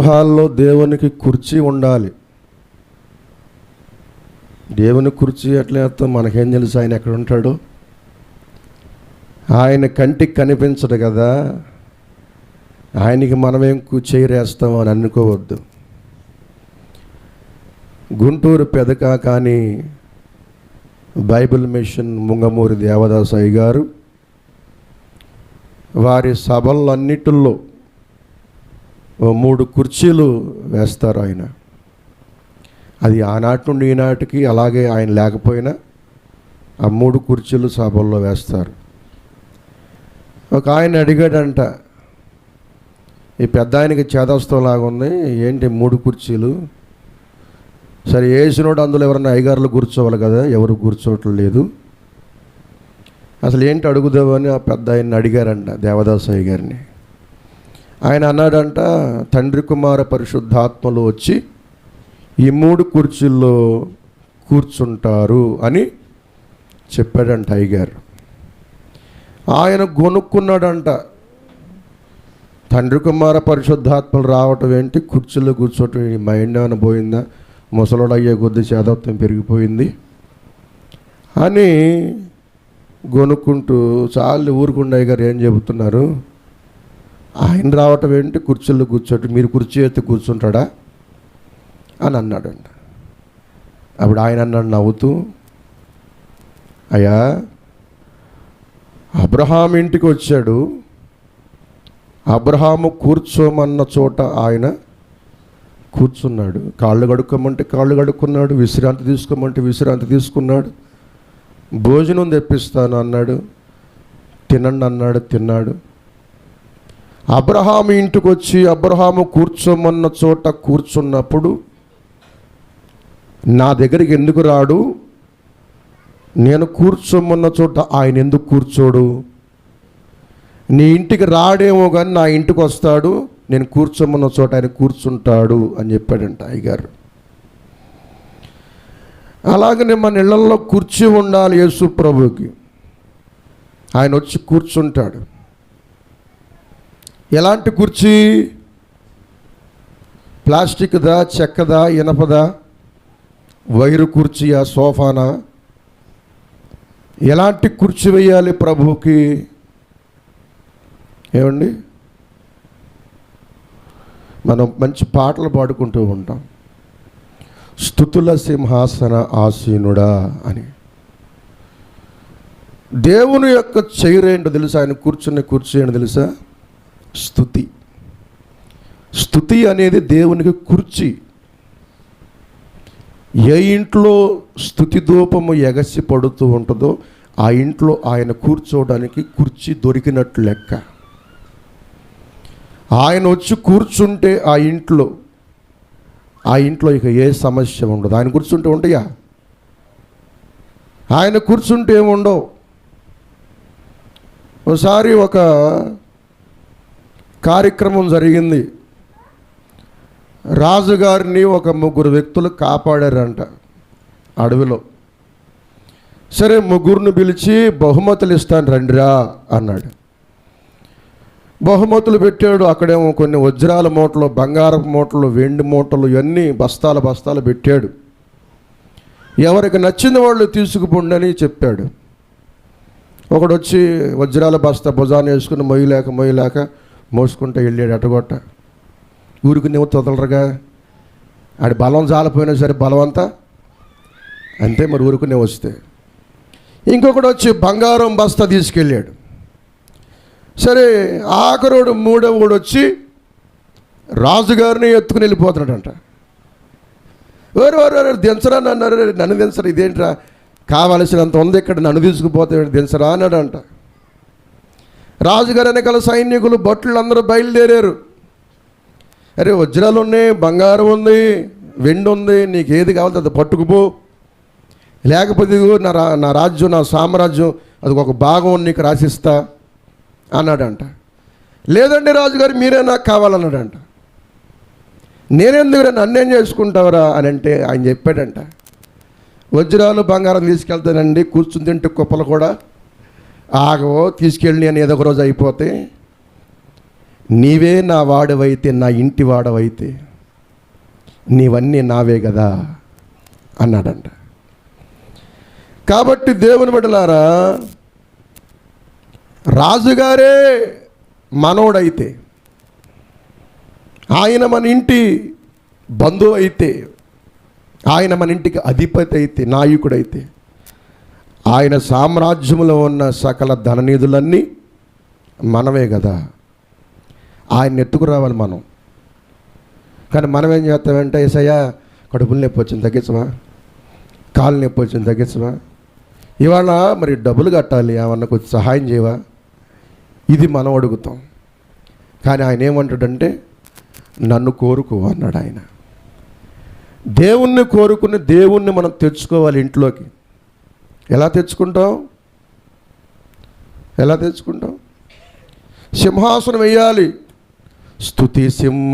గృహాల్లో దేవునికి కుర్చీ ఉండాలి. దేవుని కుర్చీ ఎట్లా మనకేం తెలుసు ఆయన ఎక్కడ ఉంటాడు? ఆయన కంటికి కనిపించడు కదా. ఆయనకి మనమేం చేరేస్తాం అని అనుకోవద్దు. గుంటూరు పెదక కానీ బైబిల్ మిషన్ ముంగమూరి దేవదాస్ గారు వారి సభలన్నిటిల్లో మూడు కుర్చీలు వేస్తారు ఆయన. అది ఆనాటి నుండి ఈనాటికి అలాగే ఆయన లేకపోయినా ఆ మూడు కుర్చీలు సభల్లో వేస్తారు. ఒక ఆయన అడిగాడంట ఈ పెద్ద ఆయనకి చేదస్తం లాగా ఉంది ఏంటి మూడు కుర్చీలు? సరే వేసినోడు అందులో ఎవరన్నా అయ్యగారులు కూర్చోవాలి కదా ఎవరు కూర్చోవటం లేదు. అసలు ఏంటి అడుగుదామని ఆ పెద్ద ఆయన అడిగారంట దేవదాస్ అయ్య గారిని ఆయన అన్నాడంట తండ్రి కుమార పరిశుద్ధాత్మలు వచ్చి ఈ మూడు కుర్చీల్లో కూర్చుంటారు అని చెప్పాడంట అయ్యగారు. ఆయన గొనుక్కున్నాడంట తండ్రి కుమార పరిశుద్ధాత్మలు రావటం ఏంటి? కుర్చీలో కూర్చోటం మైండ్ ఏమైనా పోయిందా? ముసలోడు అయ్యే కొద్ది చేదత్వం పెరిగిపోయింది అని గొనుక్కుంటూ చాలు ఊరుకుండా గారు ఏం చెబుతున్నారు? ఆయన రావటం ఏంటి? కుర్చీలో కూర్చోటం మీరు కుర్చీ ఎత్తి కూర్చుంటాడా? అని అన్నాడండి అప్పుడు ఆయన అన్నాడు నవ్వుతూ అయ్యా అబ్రహాం ఇంటికి వచ్చాడు. అబ్రహాము కూర్చోమన్న చోట ఆయన కూర్చున్నాడు. కాళ్ళు కడుక్కోమంటే కాళ్ళు కడుక్కున్నాడు విశ్రాంతి తీసుకోమంటే విశ్రాంతి తీసుకున్నాడు. భోజనం తెప్పిస్తాను అన్నాడు. తినండి అన్నాడు తిన్నాడు. అబ్రహాము ఇంటికి వచ్చి అబ్రహాము కూర్చోమన్న చోట కూర్చున్నప్పుడు నా దగ్గరికి ఎందుకు రాడు? నేను కూర్చోమన్న చోట ఆయన ఎందుకు కూర్చోడు? నీ ఇంటికి రాడేమో కానీ నా ఇంటికి వస్తాడు నేను కూర్చోమన్న చోట ఆయన కూర్చుంటాడు అని చెప్పాడంట అయ్యగారు. అలాగనే మన ఇళ్ళలో కూర్చి ఉండాలి యేసు ప్రభుకి ఆయన వచ్చి కూర్చుంటాడు. ఎలాంటి కుర్చీ? ప్లాస్టిక్దా చెక్కదా ఇనపదా? వైరు కుర్చీయా సోఫానా? ఎలాంటి కుర్చీ వేయాలి ప్రభుకి ఏమండి? మనం మంచి పాటలు పాడుకుంటూ ఉంటాం. స్థుతుల సింహాసన ఆసీనుడా అని. దేవుని యొక్క చైర్ ఏంటో తెలుసా? ఆయన కూర్చున్న కుర్చీ ఏంటో తెలుసా? స్థుతి స్థుతి అనేది దేవునికి కుర్చీ. ఏ ఇంట్లో స్థుతి ధూపము ఎగసి పడుతూ ఉంటుందో ఆ ఇంట్లో ఆయన కూర్చోవడానికి కుర్చీ దొరికినట్లు లెక్క. ఆయన వచ్చి కూర్చుంటే ఆ ఇంట్లో ఆ ఇంట్లో ఇక ఏ సమస్య ఉండదు. ఆయన కూర్చుంటే ఉంటాయా? ఆయన కూర్చుంటే ఏముండవు? ఒకసారి ఒక కార్యక్రమం జరిగింది. రాజుగారిని ఒక ముగ్గురు వ్యక్తులు కాపాడారంట అడవిలో. సరే ముగ్గురిని పిలిచి బహుమతులు ఇస్తాను రండిరా అన్నాడు. బహుమతులు పెట్టాడు. అక్కడేమో కొన్ని వజ్రాల మూటలు బంగారపు మూటలు వెండి మూటలు ఇవన్నీ బస్తాల బస్తాలు పెట్టాడు. ఎవరికి నచ్చిన వాళ్ళు తీసుకుపోండి చెప్పాడు. ఒకడొచ్చి వజ్రాల బస్తా భుజాన్ని వేసుకుని మొయ్యలేక మొయ్యలేక మోసుకుంటూ వెళ్ళాడు అటగొట్ట. ఊరికి నువ్వు తొదలరుగా ఆడి బలం జాలిపోయినా సరే బలవంతా అంతే మరి ఊరుకునే వస్తే. ఇంకొకడు వచ్చి బంగారం బస్తా తీసుకెళ్ళాడు. సరే ఆఖరుడు మూడవడు వచ్చి రాజుగారిని ఎత్తుకుని వెళ్ళిపోతున్నాడంట. ఎవరు ఎవరు దించరా నన్ను నన్ను దించరా ఇదేంట్రా? కావలసినంత ఉంది ఇక్కడ నన్ను తీసుకుపోతే దించరా? అన్నాడంట. రాజుగారు వెనకాల సైనికులు భటులు అందరూ బయలుదేరారు. అరే వజ్రాలు ఉన్నాయి బంగారం ఉంది వెండి ఉంది నీకు ఏది కావాలి అది పట్టుకుపో. లేకపోతే నా రా నా రాజ్యం నా సామ్రాజ్యం అది ఒక భాగం నీకు రాసిస్తా అన్నాడంట. లేదండి రాజుగారు మీరే నాకు కావాలన్నాడంట. నేనెందుకు నన్నేం చేసుకుంటావరా అని అంటే ఆయన చెప్పాడంట. వజ్రాలు బంగారం తీసుకెళ్తానండి కూర్చుని తింటే కుప్పలు కూడా ఆగవో తీసుకెళ్ళి అని ఏదో ఒక రోజు అయిపోతే నీవే నా వాడవైతే నా ఇంటి వాడవైతే నీవన్నీ నావే కదా అన్నాడంట. కాబట్టి దేవుని బిడ్డలారా రాజుగారే మనోడైతే ఆయన మన ఇంటి బంధువు అయితే ఆయన మన ఇంటికి అధిపతి అయితే నాయకుడైతే ఆయన సామ్రాజ్యంలో ఉన్న సకల ధననిధులన్నీ మనమే కదా. ఆయన ఎత్తుకురావాలి మనం. కానీ మనం ఏం చేస్తామంటే ఏసయ్యా కడుపులు నొప్పి వచ్చింది తగ్గించమా? కాలు నొప్పి వచ్చింది తగ్గించమా? ఇవాళ మరి డబ్బులు కట్టాలి ఏమన్నా కొంచెం సహాయం చేయవా? ఇది మనం అడుగుతాం. కానీ ఆయన ఏమంటాడంటే నన్ను కోరుకో అన్నాడు ఆయన. దేవుణ్ణి కోరుకుని దేవుణ్ణి మనం తెచ్చుకోవాలి ఇంట్లోకి. ఎలా తెచ్చుకుంటాం ఎలా తెచ్చుకుంటాం సింహాసనం వేయాలి స్థుతి సింహ